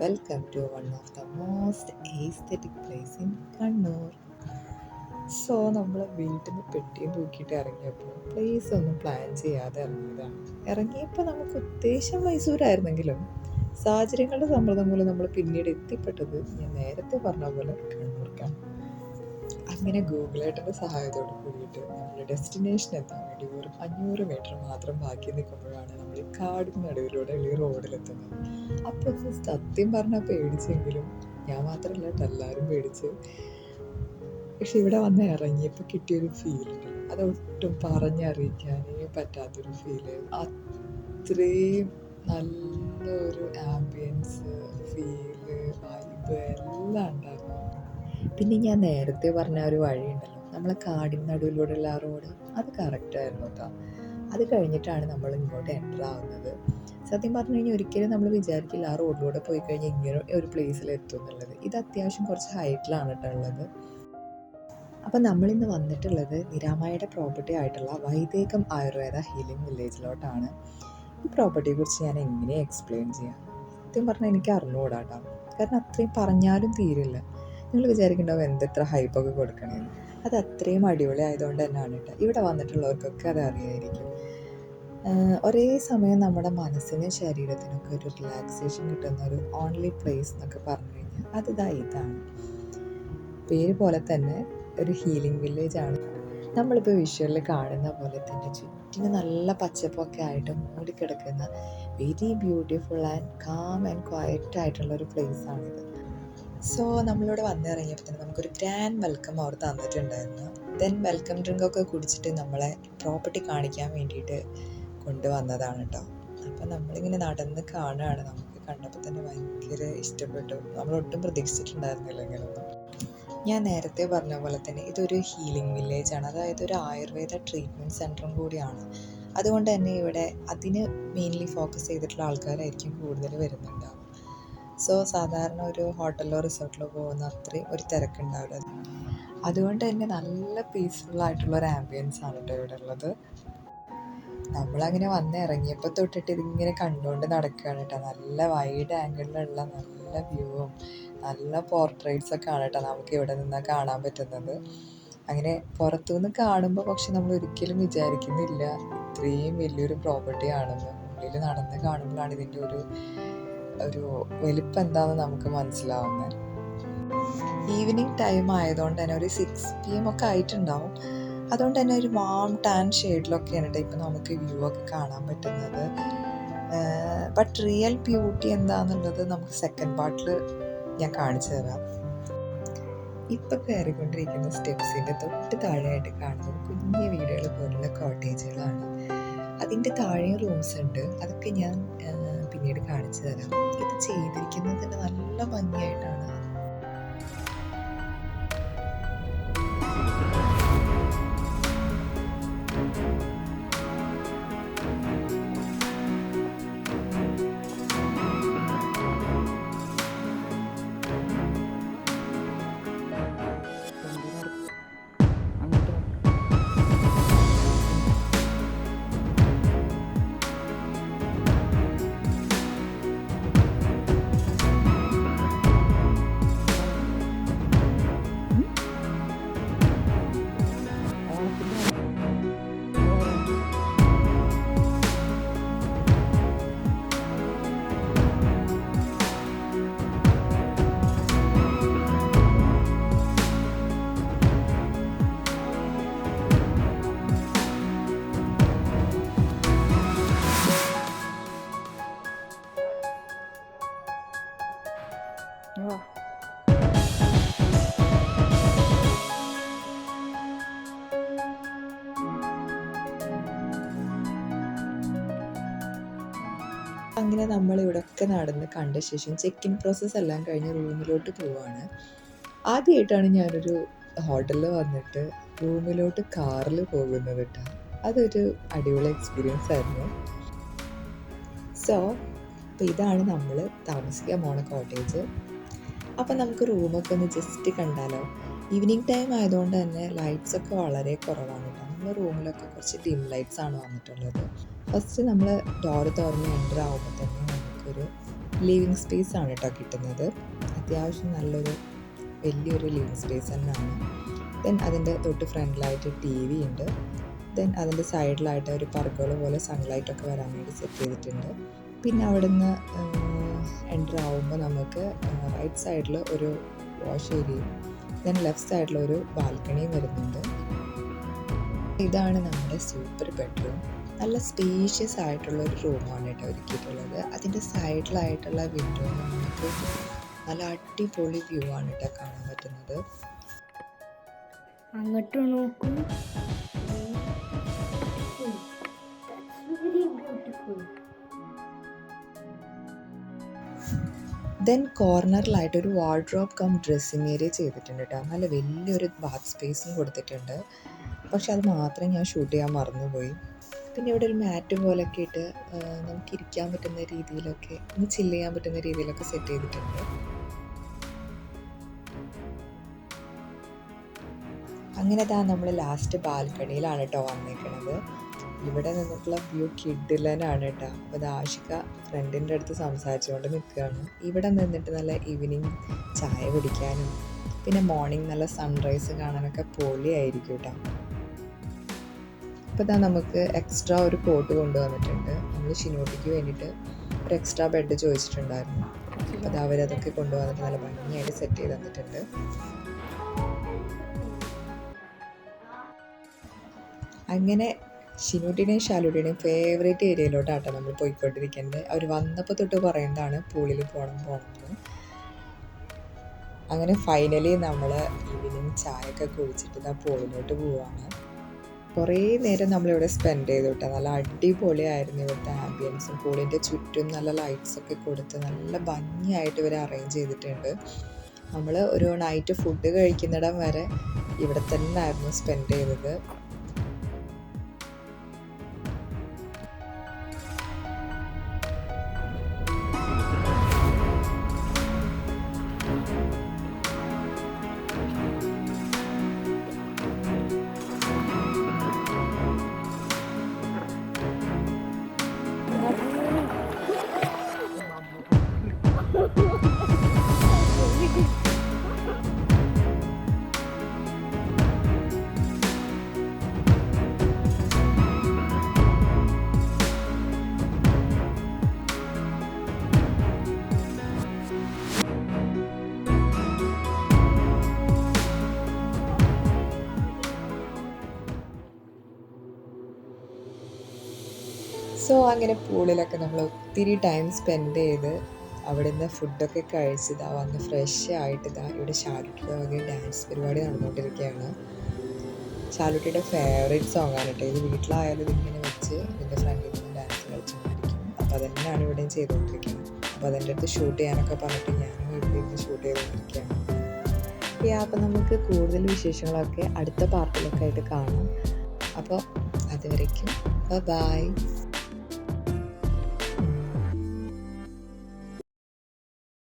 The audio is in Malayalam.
Welcome to one of the most aesthetic place in Kannur so നമ്മൾ വീട്ടിൽ നിന്ന് പെട്ടിയും തൂക്കിയിട്ട് ഇറങ്ങിയപ്പോൾ പ്ലേസ് ഒന്നും പ്ലാൻ ചെയ്യാതെ ഇറങ്ങിയതാണ്. ഇറങ്ങിയപ്പോൾ നമുക്ക് ഉദ്ദേശം മൈസൂരായിരുന്നെങ്കിലും സാഹചര്യങ്ങളുടെ സമ്മർദ്ദം മൂലം നമ്മൾ പിന്നീട് എത്തിപ്പെട്ടത് ഞാൻ നേരത്തെ പറഞ്ഞ പോലെ കണ്ണൂർക്കാണ്. അങ്ങനെ ഗൂഗിളേട്ടന്റെ സഹായത്തോട് കൂടിയിട്ട് നമ്മുടെ ഡെസ്റ്റിനേഷൻ എത്താൻ വേണ്ടി വെറും അഞ്ഞൂറ് മീറ്റർ മാത്രം ബാക്കി നിൽക്കുമ്പോഴാണ് നമ്മൾ ഈ കാടിന് നടുവിലൂടെ ഈ റോഡിലെത്തുന്നത്. അപ്പോൾ സത്യം പറഞ്ഞാൽ പേടിച്ചെങ്കിലും ഞാൻ മാത്രമല്ല എല്ലാവരും പേടിച്ച്. പക്ഷെ ഇവിടെ വന്ന് ഇറങ്ങിയപ്പോൾ കിട്ടിയൊരു ഫീൽ അത് അതൊട്ടും പറഞ്ഞറിയിക്കാനേ പറ്റാത്തൊരു ഫീൽ അത്രയും നല്ലൊരു ആംബിയൻസ് പിന്നെ ഞാൻ നേരത്തെ പറഞ്ഞ ഒരു വഴിയുണ്ടല്ലോ. നമ്മളെ കാടിൻ നടുവിലൂടെയുള്ള ആ റോഡ് അത് കറക്റ്റായിരുന്നു കേട്ടോ അത് കഴിഞ്ഞിട്ടാണ് നമ്മൾ ഇങ്ങോട്ട് എന്റർ ആവുന്നത്. സത്യം പറഞ്ഞു കഴിഞ്ഞാൽ ഒരിക്കലും നമ്മൾ വിചാരിക്കില്ല ആ റോഡിലൂടെ പോയി കഴിഞ്ഞാൽ ഇങ്ങനെ ഒരു പ്ലേസിൽ എത്തും എന്നുള്ളത്. ഇത് അത്യാവശ്യം കുറച്ച് ഹൈറ്റിലാണ് കേട്ടോ ഉള്ളത്. അപ്പം നമ്മളിന്ന് വന്നിട്ടുള്ളത് നിരാമയുടെ പ്രോപ്പർട്ടി ആയിട്ടുള്ള വൈദേകം ആയുർവേദ ഹീലിംഗ് വില്ലേജിലോട്ടാണ് ഈ പ്രോപ്പർട്ടിയെ കുറിച്ച് ഞാൻ എങ്ങനെ എക്സ്പ്ലെയിൻ ചെയ്യാം? സത്യം പറഞ്ഞാൽ എനിക്ക് അറിഞ്ഞുകൂടാ കേട്ടോ കാരണം അത്രയും പറഞ്ഞാലും തീരില്ല. നിങ്ങൾ വിചാരിക്കുന്നുണ്ടാവും എന്തെത്ര ഹൈപ്പൊക്കെ കൊടുക്കണേന്ന്. അത് അത്രയും അടിപൊളി ആയതുകൊണ്ട് തന്നെയാണ് കേട്ടോ. ഇവിടെ വന്നിട്ടുള്ളവർക്കൊക്കെ അത് അറിയായിരിക്കും. ഒരേ സമയം നമ്മുടെ മനസ്സിനും ശരീരത്തിനൊക്കെ ഒരു റിലാക്സേഷൻ കിട്ടുന്ന ഒരു ഓൺലി പ്ലേസ് എന്നൊക്കെ പറഞ്ഞു കഴിഞ്ഞാൽ അത് ഇതാ ഇതാണ്. പേര് പോലെ തന്നെ ഒരു ഹീലിംഗ് വില്ലേജ് ആണ്. നമ്മളിപ്പോൾ വിഷ്വലിൽ കാണുന്ന പോലെ തന്നെ ചുറ്റിന് നല്ല പച്ചപ്പൊക്കെ ആയിട്ട് മൂടിക്കിടക്കുന്ന very beautiful and calm and quiet ആയിട്ടുള്ള ഒരു പ്ലേസ് ആണിത്. സോ നമ്മളിവിടെ വന്നിറങ്ങിയപ്പോൾ തന്നെ നമുക്കൊരു ഗ്രാൻഡ് വെൽക്കം അവർ തന്നിട്ടുണ്ടായിരുന്നു. ദെൻ വെൽക്കം ഡ്രിങ്ക് ഒക്കെ കുടിച്ചിട്ട് നമ്മളെ പ്രോപ്പർട്ടി കാണിക്കാൻ വേണ്ടിയിട്ട് കൊണ്ടുവന്നതാണ് കേട്ടോ അപ്പം നമ്മളിങ്ങനെ നടന്ന് കാണുകയാണ് നമുക്ക് കണ്ടപ്പോൾ തന്നെ ഭയങ്കര ഇഷ്ടപ്പെട്ടു. നമ്മളൊട്ടും പ്രതീക്ഷിച്ചിട്ടുണ്ടായിരുന്നില്ലെങ്കിലൊന്നും ഞാൻ നേരത്തെ പറഞ്ഞ പോലെ തന്നെ ഇതൊരു ഹീലിംഗ് വില്ലേജ് ആണ്. അതായത് ഒരു ആയുർവേദ ട്രീറ്റ്മെന്റ് സെന്ററും കൂടിയാണ്. അതുകൊണ്ട് തന്നെ ഇവിടെ അതിന് മെയിൻലി ഫോക്കസ് ചെയ്തിട്ടുള്ള ആൾക്കാരായിരിക്കും കൂടുതൽ വരുന്നുണ്ടാവും സോ സാധാരണ ഒരു ഹോട്ടലിലോ റിസോർട്ടിലോ പോകുന്ന അത്രയും ഒരു തിരക്കുണ്ടാവില്ല. അതുകൊണ്ട് തന്നെ നല്ല പീസ്ഫുൾ ആയിട്ടുള്ള ഒരു ആംബിയൻസ് ആണ് കേട്ടോ ഇവിടെ ഉള്ളത്. നമ്മളങ്ങനെ വന്ന് ഇറങ്ങിയപ്പോൾ തൊട്ടിട്ട് ഇതിങ്ങനെ കണ്ടുകൊണ്ട് നടക്കുകയാണ് കേട്ടോ നല്ല വൈഡ് ആംഗിളിലുള്ള നല്ല വ്യൂവും നല്ല പോർട്രേറ്റ്സ് ഒക്കെ ആണ് കേട്ടോ നമുക്ക് ഇവിടെ നിന്ന് കാണാൻ പറ്റുന്നത്. അങ്ങനെ പുറത്തുനിന്ന് കാണുമ്പോൾ പക്ഷെ നമ്മൾ ഒരിക്കലും വിചാരിക്കുന്നില്ല ഇത്രയും വലിയൊരു പ്രോപ്പർട്ടി ആണെന്ന്. ഉള്ളിൽ നടന്ന് കാണുമ്പോഴാണ് ഇതിന്റെ ഒരു ഒരു വലിപ്പം എന്താണെന്ന് നമുക്ക് മനസ്സിലാവുന്നത് ഈവനിങ് ടൈം ആയതുകൊണ്ട് തന്നെ ഒരു സിക്സ് പി എം ഒക്കെ ആയിട്ടുണ്ടാവും. അതുകൊണ്ട് തന്നെ ഒരു വാം ടാൻ ഷെയ്ഡിലൊക്കെയാണ് കേട്ടോ ഇപ്പം നമുക്ക് വ്യൂ ഒക്കെ കാണാൻ പറ്റുന്നത്. ബട്ട് റിയൽ ബ്യൂട്ടി എന്താണെന്നുള്ളത് നമുക്ക് സെക്കൻഡ് പാർട്ടിൽ ഞാൻ കാണിച്ചു തരാം. ഇപ്പം കയറിക്കൊണ്ടിരിക്കുന്ന സ്റ്റെപ്സിന്റെ തൊട്ട് താഴെയായിട്ട് കാണുന്നത് കുഞ്ഞു വീടുകൾ പോലുള്ള കോട്ടേജുകളാണ് അതിന്റെ താഴെയും റൂംസ് ഉണ്ട്. അതൊക്കെ ഞാൻ പിന്നീട് കാണിച്ചു തരാം. ഇത് ചെയ്തിരിക്കുന്നത് തന്നെ നല്ല ഭംഗിയായിട്ടാണ്. അങ്ങനെ നമ്മൾ ഇവിടെയൊക്കെ നടന്ന് കണ്ട ശേഷം ചെക്ക് ഇൻ പ്രോസസ്സ് എല്ലാം കഴിഞ്ഞ് റൂമിലോട്ട് പോവാണ്. ആദ്യമായിട്ടാണ് ഞാനൊരു ഹോട്ടലിൽ വന്നിട്ട് റൂമിലോട്ട് കാറിൽ പോകുന്നത് കേട്ടോ അതൊരു അടിപൊളി എക്സ്പീരിയൻസ് ആയിരുന്നു. സോ ഇതാണ് നമ്മൾ താമസിക്കാൻ പോണ കോട്ടേജ് അപ്പം നമുക്ക് റൂമൊക്കെ ഒന്ന് ജസ്റ്റ് കണ്ടാലോ? ഈവനിങ് ടൈം ആയതുകൊണ്ട് തന്നെ ലൈറ്റ്സ് ഒക്കെ വളരെ കുറവാണ് കേട്ടോ നമ്മുടെ റൂമിലൊക്കെ കുറച്ച് ഡിം ലൈറ്റ്സ് ആണ് വന്നിട്ടുള്ളത്. ഫസ്റ്റ് നമ്മൾ ഡോർ തുറന്ന് എന്റർ ആകുമ്പോൾ തന്നെ നമുക്കൊരു ലിവിങ് സ്പേസ് ആണ് കേട്ടോ കിട്ടുന്നത്. അത്യാവശ്യം നല്ലൊരു വലിയൊരു ലിവിങ് സ്പേസ് തന്നെയാണ്. ദെൻ അതിന്റെ തൊട്ട് ഫ്രണ്ടിലായിട്ട് ടി വി ഉണ്ട്. ദെൻ അതിന്റെ സൈഡിലായിട്ട് ഒരു പർഗോള പോലെ സൺലൈറ്റൊക്കെ വരാൻ വേണ്ടി സെറ്റ് ചെയ്തിട്ടുണ്ട്. പിന്നെ അവിടുന്ന് എന്റർ ആവുമ്പോൾ നമുക്ക് റൈറ്റ് സൈഡിൽ ഒരു വാഷ് ഏരിയയും ദെൻ ലെഫ്റ്റ് സൈഡിൽ ഒരു ബാൽക്കണിയും വരുന്നുണ്ട്. ഇതാണ് നമ്മുടെ സൂപ്പർ ബെഡ്റൂം നല്ല സ്പേഷ്യസ് ആയിട്ടുള്ള ഒരു റൂമാണ് കേട്ടോ ഒരുക്കിയിട്ടുള്ളത്. അതിന്റെ സൈഡിലായിട്ടുള്ള വിൻഡോ നമുക്ക് നല്ല അടിപൊളി വ്യൂ ആണ് കേട്ടോ കാണാൻ പറ്റുന്നത്. അങ്ങോട്ട് നോക്കൂ. ദെൻ കോർണറിലായിട്ട് ഒരു വാർഡ്രോബ് കം ഡ്രസ്സിങ് ഏരിയ ചെയ്തിട്ടുണ്ട് കേട്ടോ. നല്ല വലിയൊരു ബാത്ത് സ്പേസും കൊടുത്തിട്ടുണ്ട്. പക്ഷെ അത് മാത്രം ഞാൻ ഷൂട്ട് ചെയ്യാൻ മറന്നുപോയി. പിന്നെ ഇവിടെ ഒരു മാറ്റ് പോലൊക്കെ ഇട്ട് നമുക്ക് ഇരിക്കാൻ പറ്റുന്ന രീതിയിലൊക്കെ ഒന്ന് ചില്ല് ചെയ്യാൻ പറ്റുന്ന രീതിയിലൊക്കെ സെറ്റ് ചെയ്തിട്ടുണ്ട്. അങ്ങനെ താ നമ്മൾ ലാസ്റ്റ് ബാൽക്കണിയിലാണ് കേട്ടോ വന്നേക്കണത്. ഇവിടെ നിന്നിട്ടുള്ള വ്യൂ കിഡിലനാണ് കേട്ടോ അപ്പോൾ ഇത് ആഷിക ഫ്രണ്ടിന്റെ അടുത്ത് സംസാരിച്ചുകൊണ്ട് നിൽക്കുകയാണ് ഇവിടെ നിന്നിട്ട് നല്ല ഈവനിങ് ചായ കുടിക്കാനും പിന്നെ മോർണിംഗ് നല്ല സൺറൈസ് കാണാനൊക്കെ പൊളിയായിരിക്കും കേട്ടോ അപ്പോൾ ഇതാ നമുക്ക് എക്സ്ട്രാ ഒരു കോട്ട് കൊണ്ടുവന്നിട്ടുണ്ട്. നമ്മൾ ഷിനോട്ടിക്ക് വേണ്ടിയിട്ട് ഒരു എക്സ്ട്രാ ബെഡ് ചോദിച്ചിട്ടുണ്ടായിരുന്നു. അപ്പോൾ അത് അവരതൊക്കെ കൊണ്ടുവന്നിട്ട് നല്ല ഭംഗിയായിട്ട് സെറ്റ് ചെയ്ത് തന്നിട്ടുണ്ട്. അങ്ങനെ ഷിനുട്ടിയുടെയും ഷാലുട്ടിയുടെയും ഫേവറേറ്റ് ഏരിയയിലോട്ടാട്ടോ നമ്മൾ പോയിക്കൊണ്ടിരിക്കുന്നത് അവർ വന്നപ്പോൾ തൊട്ട് പറയുന്നതാണ് പൂളിൽ പോകണം പോകണമെന്ന് അങ്ങനെ ഫൈനലി നമ്മൾ ഈവനിങ് ചായയൊക്കെ കുടിച്ചിട്ട് ആ പൂളിലോട്ട് പോവാണ്. കുറേ നേരം നമ്മളിവിടെ സ്പെൻഡ് ചെയ്തു കേട്ടോ നല്ല അടിപൊളിയായിരുന്നു ഇവിടുത്തെ ആംബിയൻസും പൂളിന്റെ ചുറ്റും നല്ല ലൈറ്റ്സൊക്കെ കൊടുത്ത് നല്ല ഭംഗിയായിട്ട് ഇവർ അറേഞ്ച് ചെയ്തിട്ടുണ്ട്. നമ്മൾ ഒരു നൈറ്റ് ഫുഡ് കഴിക്കുന്നിടം വരെ ഇവിടെ തന്നെ ആയിരുന്നു സ്പെൻഡ് ചെയ്തത്. സോ അങ്ങനെ പൂളിലൊക്കെ നമ്മൾ ഒത്തിരി ടൈം സ്പെൻഡ് ചെയ്ത് അവിടെ നിന്ന് ഫുഡൊക്കെ കഴിച്ച് വന്ന് ഫ്രഷ് ആയിട്ട് ഇതാ ഇവിടെ ഷാലുട്ടിയുടെ വക ഡാൻസ് പരിപാടി നടന്നുകൊണ്ടിരിക്കുകയാണ് ഷാലുട്ടിയുടെ ഫേവറേറ്റ് സോങ് ആണ് കേട്ടോ. ഇത് വീട്ടിലായാലും ഇതിങ്ങനെ വെച്ച് ഇതിന്റെ ഫ്രണ്ടിൽ നിന്ന് ഡാൻസ് കളിച്ചുകൊണ്ടിരിക്കും അപ്പോൾ അതന്നെയാണ് ഇവിടെയും ചെയ്തുകൊണ്ടിരിക്കുന്നത് അപ്പോൾ അതിന്റെ അടുത്ത് ഷൂട്ട് ചെയ്യാനൊക്കെ പറഞ്ഞിട്ട് ഞാനും വീട്ടിലിരുന്ന് ഷൂട്ട് ചെയ്തുകൊണ്ടിരിക്കുകയാണ് യാ അപ്പോൾ നമുക്ക് കൂടുതൽ വിശേഷങ്ങളൊക്കെ അടുത്ത പാർട്ടിലൊക്കെ ആയിട്ട് കാണാം. അപ്പോൾ അതുവരയ്ക്കും ബൈ